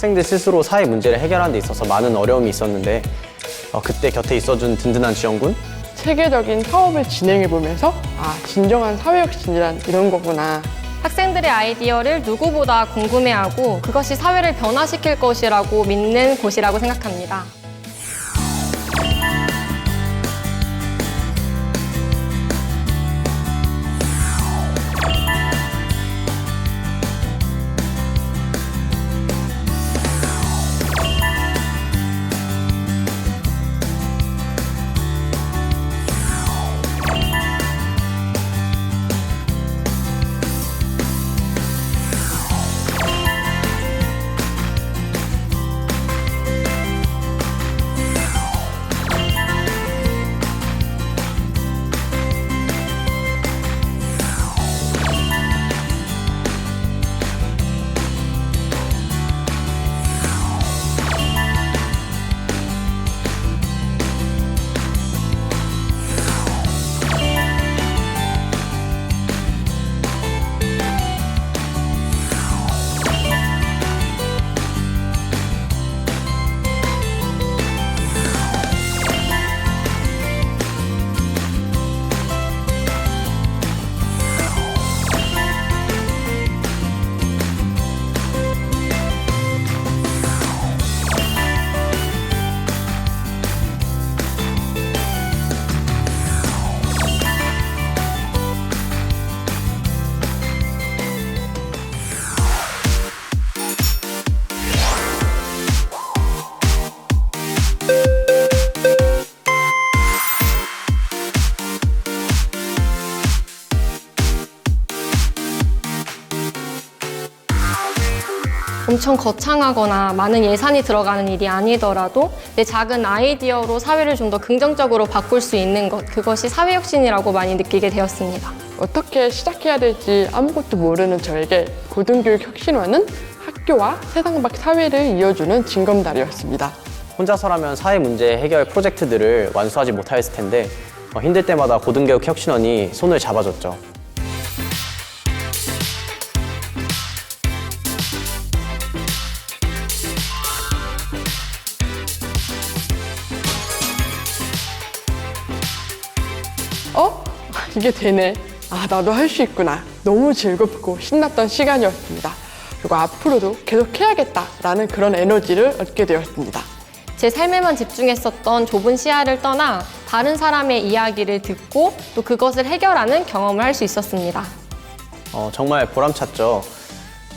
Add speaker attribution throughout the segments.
Speaker 1: 학생들 스스로 사회 문제를 해결하는 데 있어서 많은 어려움이 있었는데 어, 그때 곁에 있어준 든든한 지원군
Speaker 2: 체계적인 사업을 진행해 보면서 아, 진정한 사회혁신이란 이런 거구나.
Speaker 3: 학생들의 아이디어를 누구보다 궁금해하고 그것이 사회를 변화시킬 것이라고 믿는 곳이라고 생각합니다. 엄청 거창하거나 많은 예산이 들어가는 일이 아니더라도 내 작은 아이디어로 사회를 좀 더 긍정적으로 바꿀 수 있는 것, 그것이 사회혁신이라고 많이 느끼게 되었습니다.
Speaker 2: 어떻게 시작해야 될지 아무것도 모르는 저에게 고등교육 혁신화는 학교와 세상 밖 사회를 이어주는 징검다리였습니다.
Speaker 1: 혼자서라면 사회 문제 해결 프로젝트들을 완수하지 못하였을 텐데 어, 힘들 때마다 고등교육 혁신원이 손을 잡아줬죠.
Speaker 2: 이게 되네. 아, 나도 할 수 있구나. 너무 즐겁고 신났던 시간이었습니다. 그리고 앞으로도 계속 해야겠다라는 그런 에너지를 얻게 되었습니다.
Speaker 3: 제 삶에만 집중했었던 좁은 시야를 떠나 다른 사람의 이야기를 듣고 또 그것을 해결하는 경험을 할 수 있었습니다.
Speaker 1: 어, 정말 보람찼죠.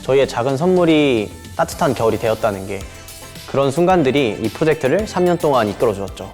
Speaker 1: 저희의 작은 선물이 따뜻한 겨울이 되었다는 게 그런 순간들이 이 프로젝트를 3년 동안 이끌어 주었죠.